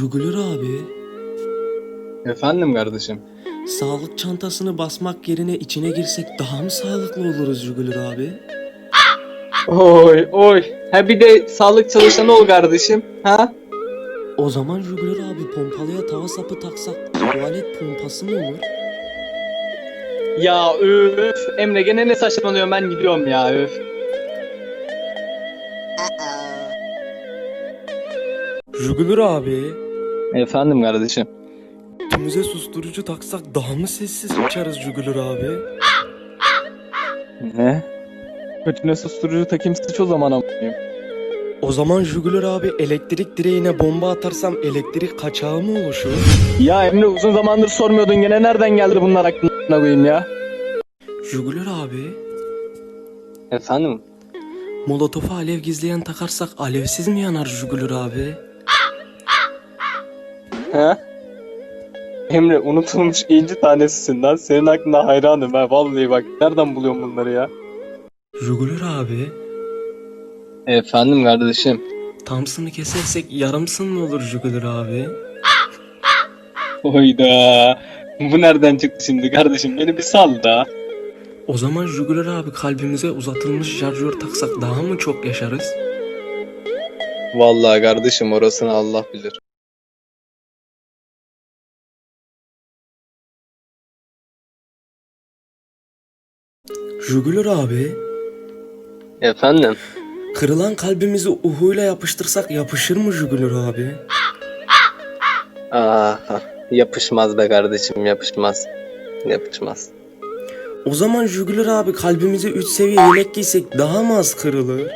Jugulur abi, Efendim kardeşim. sağlık çantasını basmak yerine içine girsek daha mı sağlıklı oluruz Jugulur abi? Oy oy. Ha bir de sağlık çalışanı ol kardeşim. Ha? O zaman Jugulur abi pompalıya tava sapı taksak tuvalet pompası mı olur? Ya öf. Emre gene ne saçmalıyorsun ben gidiyorum ya öf. Jugulur abi, Efendim kardeşim. tümüze susturucu taksak daha mı sessiz uçarız Jugulur abi? Ne? Kötüne susturucu takayım sıç o zaman amınıyım. O zaman Jugulur abi elektrik direğine bomba atarsam elektrik kaçağı mı oluşur? Ya Emre uzun zamandır sormuyordun gene nereden geldi bunlar aklına koyayım ya? Jugulur abi, Efendim? molotofa alev gizleyen takarsak alevsiz mi yanar Jugulur abi? Ha? Emre unutulmuş inci tanesisin lan. Senin aklına hayranım ha. Vallahi bak nereden buluyorsun bunları ya? Jugulur abi, Efendim kardeşim. Thompson'ı kesersek yarımsın mı olur Jugulur abi? Oyda. Bu nereden çıktı şimdi kardeşim? Beni bir sal da. O zaman Jugulur abi kalbimize uzatılmış şarjör taksak daha mı çok yaşarız? Vallahi kardeşim orasını Allah bilir. Jugulur abi, Efendim? kırılan kalbimizi uhuyla yapıştırsak yapışır mı Jugulur abi? Aha, yapışmaz be kardeşim yapışmaz. Yapışmaz. O zaman Jugulur abi kalbimize 3 seviye yelek giysek daha mı az kırılır?